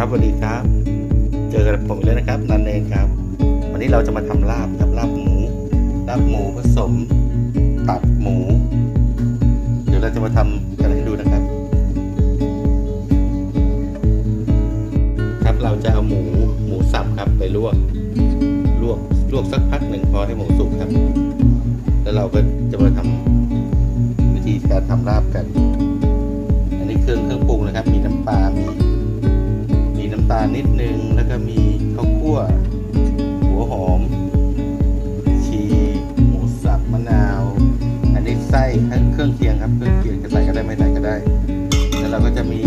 ครับสวัสดีครับ เจอกับผมอีกแล้วนะครับ นันเองครับ วันนี้เราจะมาทำลาบครับลาบหมูลาบหมูผสม ตับหมู เดี๋ยวเราจะมาทำกันให้ดูนะครับ ครับเราจะเอาหมูหมูสับครับไปลวกลวกลวกสักพักหนึ่งพอให้หมูสุกครับ แล้วเราก็จะมาทำวิธีการทำลาบกัน อันนี้เครื่องเครื่องปรุงนะครับ มีน้ำปลามีาลนิดนึง แล้วก็มีข้าวคั่ว หัวหอม ชีหมูสับมะนาว อันนี้ไส้เครื่องเคียงครับ เครื่องเคียงจะใส่ก็ได้ไม่ใส่ก็ได้ แล้วเราก็จะมี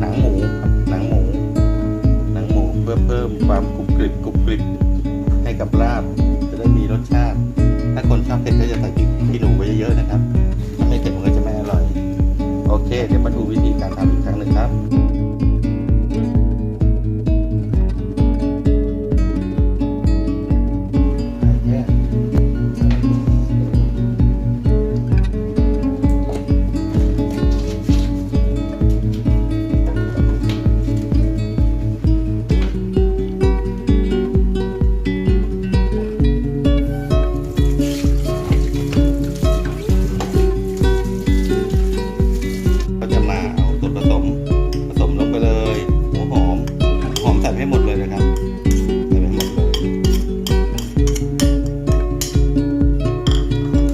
หนังหมูครับหนังหมูหนังหมูเพื่อเพิ่มความกรุบกริบกรุบกริบให้กับลาบ จะได้มีรสชาติ ถ้าคนชอบเผ็ดก็จะใส่พริก ให้หมดเลยนะครับใส่ไปหมดเลย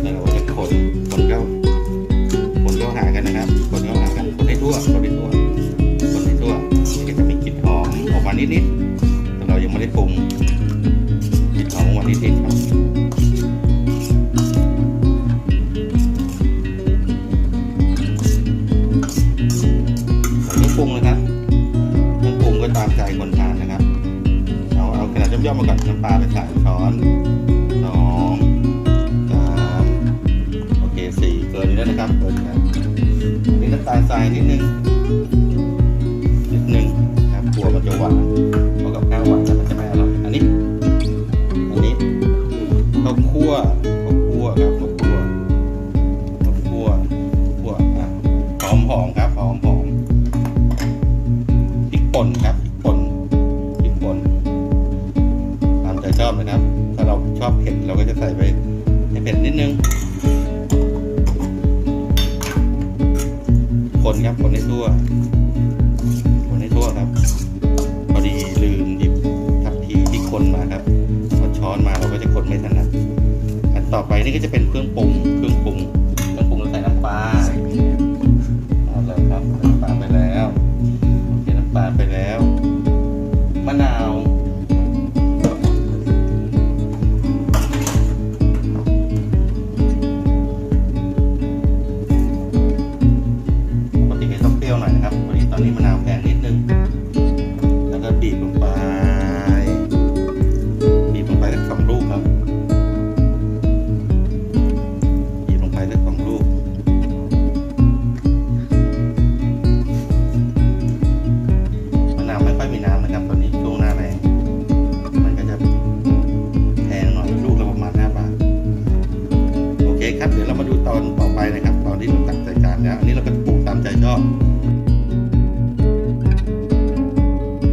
แล้วเราก็จะคนคนเข้าคนเข้าหากันนะครับ คนเข้าหากันคนให้ทั่วคนให้ทั่วคนให้ทั่วนี่ก็จะมีกลิ่นหอมออกมานิดๆแต่เรายังไม่ได้ปรุงกลิ่นหอมออกมานิดๆครับใส่ปรุงนะครับเครื่องปรุงก็ตามใจคนทาน ย่อมาก่อนน้ำปลาไปสามช้อนสองสามโอเคสี่เกินนี้แล้วนะครับ เกินนี้แล้วนี่น้ำตาลทรายนิดนึงนิดนึงครับกลัวมันจะหวานเพรากับข้าวหวานแล้วมันจะไม่อร่อยอันนี้ อันนี้ข้าวคั่วข้าวคั่วครับข้าวคั่วข้าวคั่วข้าวคั่วหอมหอมครับหอมหอมพริกป่นครับ ชอบเผ็ดเราก็จะใส่ไปให้เผ็ดนิดนึง คนครับคนให้ทั่ว คนให้ทั่วครับ พอดีลืมหยิบทับทีที่คนมาครับพอช้อนมาเราก็จะคนไม่ถนัดอันต่อไปนี่ก็จะเป็นเครื่องปรุงเครื่องปรุงเครื่องปรุง ตอนนี้มะนาวแกงนิดนึง แล้วก็บีบลงไป บีบลงไปสักสองลูกครับ บีบลงไปสักสองลูก มะนาวไม่ค่อยมีน้ำนะครับตอนนี้ช่วงหน้าแรงมันก็จะแพงหน่อยลูกละประมาณห้าบาท โอเคครับ เดี๋ยวเรามาดูตอนต่อไปนะครับ